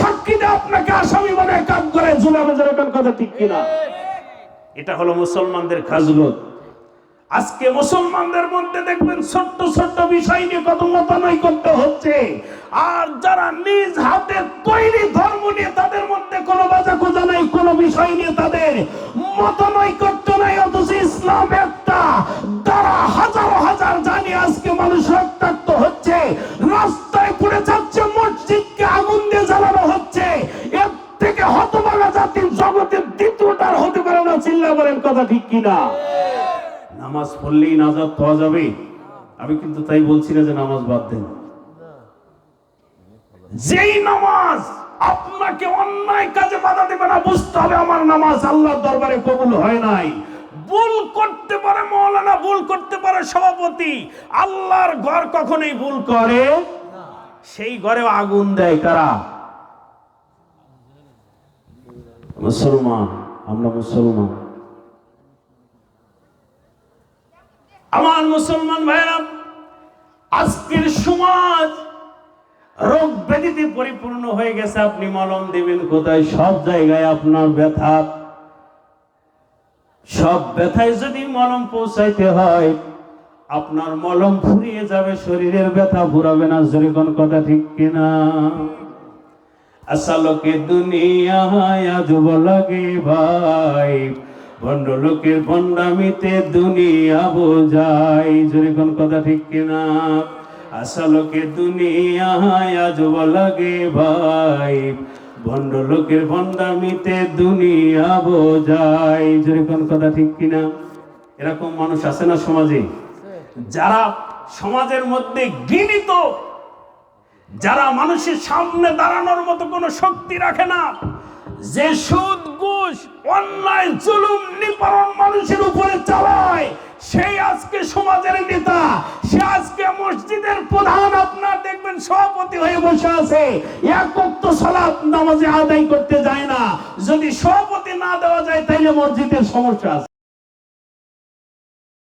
সাক্ষী দিয়ে আপনাকে আসামি বানায় কাম করে, জুলামে কথা ঠিক কিনা? এটা হলো মুসলমানদের আজকে মুসলমানদের মধ্যে দেখবেন ছোট্ট ছোট্ট বিষয় নিয়ে কত মতানয় করতে হচ্ছে। আর যারা নিজ হাতে তৈরি ধর্ম নিয়ে তাদের মধ্যে কোনো বাজা খোঁজা নাই, কোনো বিষয় নিয়ে তাদের মতানয় জাতির জগতের দ্বিতীয়টার হতে পারে না। চিল্লা বলেন কথা ঠিক কিনা? নামাজ পড়লেই নাজাদ পাওয়া যাবে। আমি কিন্তু তাই বলছি না যে নামাজ বাদ দেন। যেই নামাজ আপনাকে অন্যায় কাজে বাধা দেবে না, বুঝতে হবে আমার নামাজ দরবারে কবুল হয় নাই। ভুল করতে পারে মৌলানা, ভুল করতে পারে সভাপতি। আল্লাহর ঘর কখনোই ভুল করে, সেই ঘরে আগুন দেয় কারা? মুসলমান, আমরা মুসলমান। আমার মুসলমান ভাইরা আজকের সমাজ রোগ ব্যাধিতে পরিপূর্ণ হয়ে গেছে, আপনি মলম দিবেন কোথায়? সব জায়গায় আপনার ব্যথা। সব ব্যথায় যদি মলম পৌঁছাইতে হয়, আপনার মলম ফুরিয়ে যাবে, শরীরের ব্যথা ফুরাবে না যেরকম কথা ঠিক কিনা? আসালকে দুনিয়া আজব লাগে ভাই। ভণ্ড লোকের ভণ্ডামিতে দুনিয়া বোঝাই। যেরকম কথা ঠিক কিনা? আসালকে দুনিয়া আজব লাগে ভাই। ভণ্ড লোকের ভণ্ডামিতে দুনিয়া বোঝাই। যেরকম কথা ঠিক কিনা? এরকম মানুষ আছে না সমাজে? যারা সমাজের মধ্যে ঘৃণিত যারা মানুষের সামনে দাঁড়ানোর মতো কোনো শক্তি রাখে না, যে সুদ, ঘুষ, অন্যায়, জুলুম, নিপারণ মানুষের উপরে চালায়, সেই আজকে সমাজের নেতা, সে আজকে মসজিদের প্রধান, আপনার দেখবেন সভাপতি হয়ে বসে আছে। একক তো সালাত নামাজে আদায় করতে যায় না। যদি সভাপতি না দেওয়া যায়, তাইলে মসজিদের সমস্যা আছে।